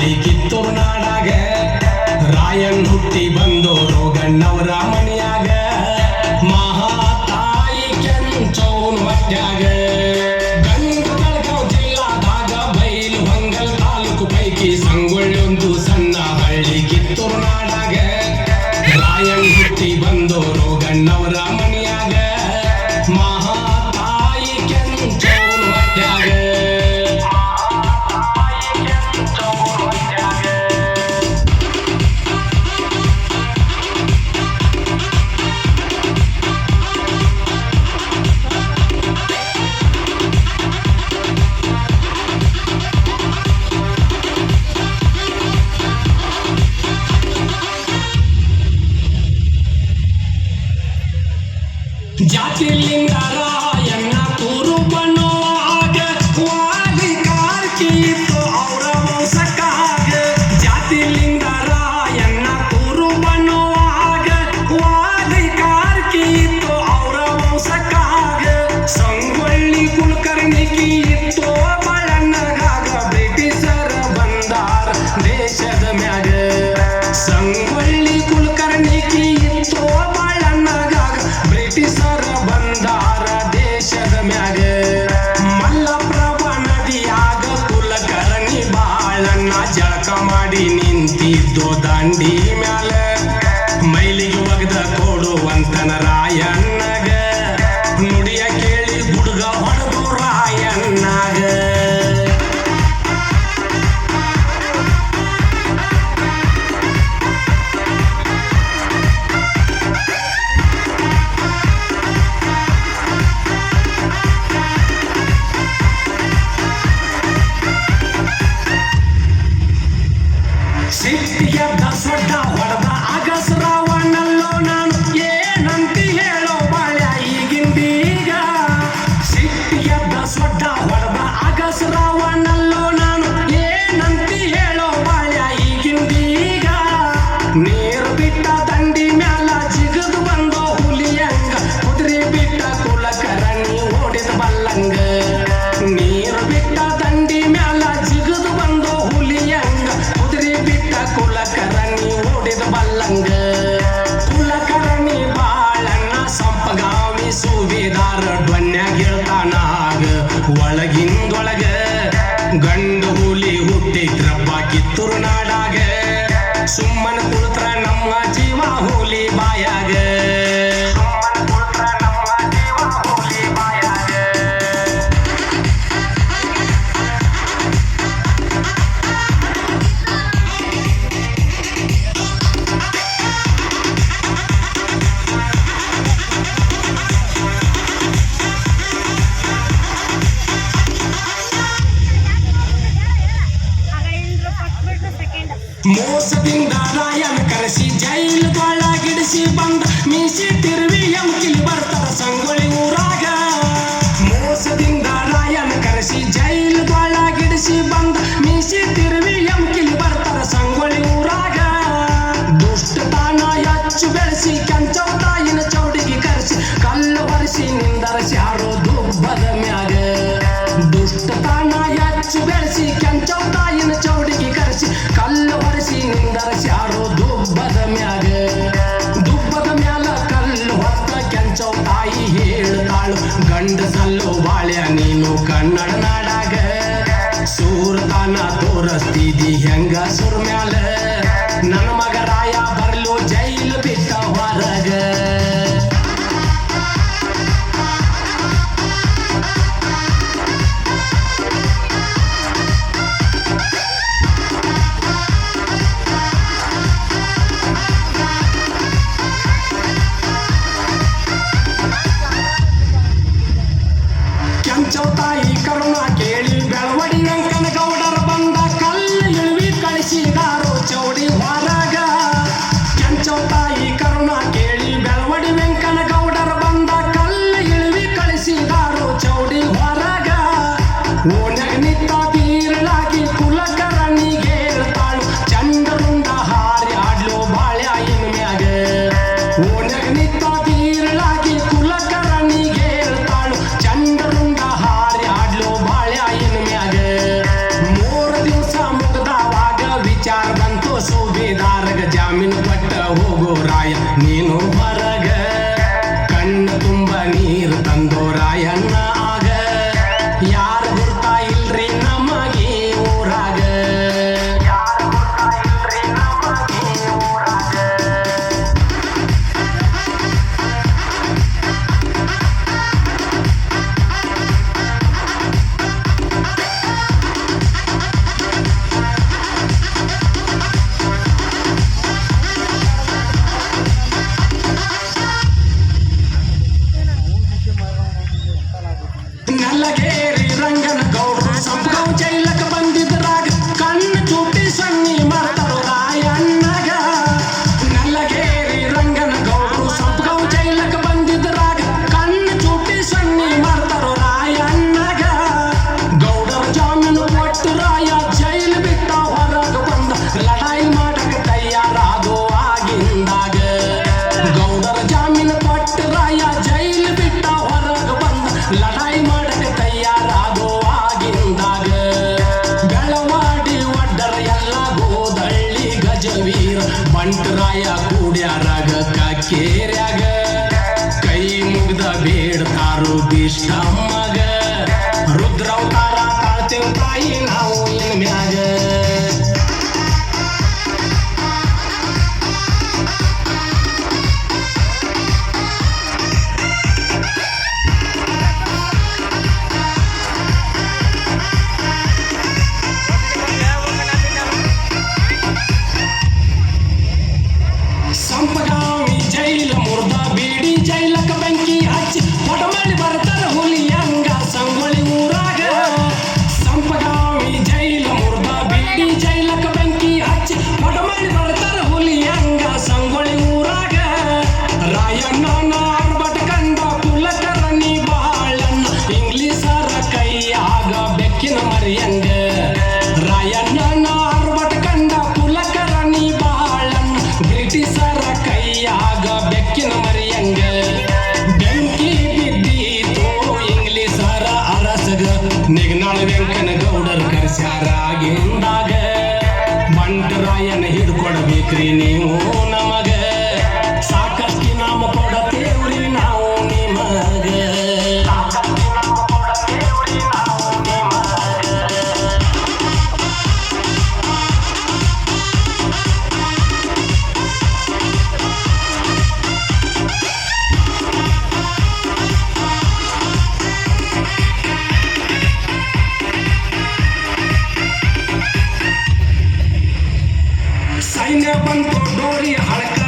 ಬೆಳಿಗ್ಗೆ ನಾಡಾಗ ರಾಯನ್ ಹುಟ್ಟಿ ಬಂದು ರೋಗಣ್ಣವರಾಮ ನನ್ನ ಜಳಕ ಮಾಡಿ ನಿಂತಿದ್ದು ದಂಡಿ ಮ್ಯಾಲೆ. ಒಳಗಿಂದೊಳಗ ಗಂಡು ಹುಲಿ ಹುಟ್ಟಿದ್ರಪ್ಪ ಕಿತ್ತೂರು ನಾಡಾಗ. ಸುಮ್ಮನ ಕುಳಿತರ ನಮ್ಮ ಜೀವ ಹುಲಿ ಬಾಯಾಗ. ತಿಂದ ರಾಯನ್ ಕರೆಸಿ ಜೈಲುಗೊಳಗಿಡಿಸಿ ಬಂದ ಮೀಸಿಟ್ಟಿರುವಿ ಎಂಕಿಲಿ ಬರ್ತಾರ ಸಂಗೊಳ್ಳಿ ಊರಾಗ. ಮೋಸದಿಂದ ರಾಯನ್ ಕರೆಸಿ ಜೈಲುಗೊಳಗಿಡಿಸಿ ಬಂದ ಮೀಸಿಟ್ಟಿರುವಿ ಎಂಕಿಲಿ ಬರ್ತಾರ ಸಂಗೊಳ್ಳಿ ಊರಾಗ. ದುಷ್ಟ ತಾನ ಹೆಚ್ಚು ಬೆಳೆಸಿ ಕೆಂಚೌತ ಬಾಳು ಗಂಡ ಸಲ್ಲೋ ಬಾಳ್ಯ ನೀನು ಕನ್ನಡ ನಾಡಾಗ. ಸೂರತಾನ ತೋರಸ್ತಿದಿ ಹೆಂಗ ಸುರ್ಮ್ಯಾಲ. ನನ್ನ ಮಗ ರಾಯ నల్లగేరి రంగన గౌడ సంపకం చెల్ల ಸಂತರಾಯ ಕೂಡ್ಯಾರಾಗ ಕಾಕೇರ್ಯಾಗ. ಕೈ ಮುಗ್ದ ಬೇಡ್ತಾರು ಭೀಷ್ಟಾಮ ವೆಂಕನಗೌಡರು ಕರೆಸ್ಯಾರ ಎಂದಾಗ ಬಂಟರಾಯನ ಹಿಡ್ಕೊಡ್ಬೇಕ್ರಿ ನೀವು ನಮ দৌড়িয়ে আর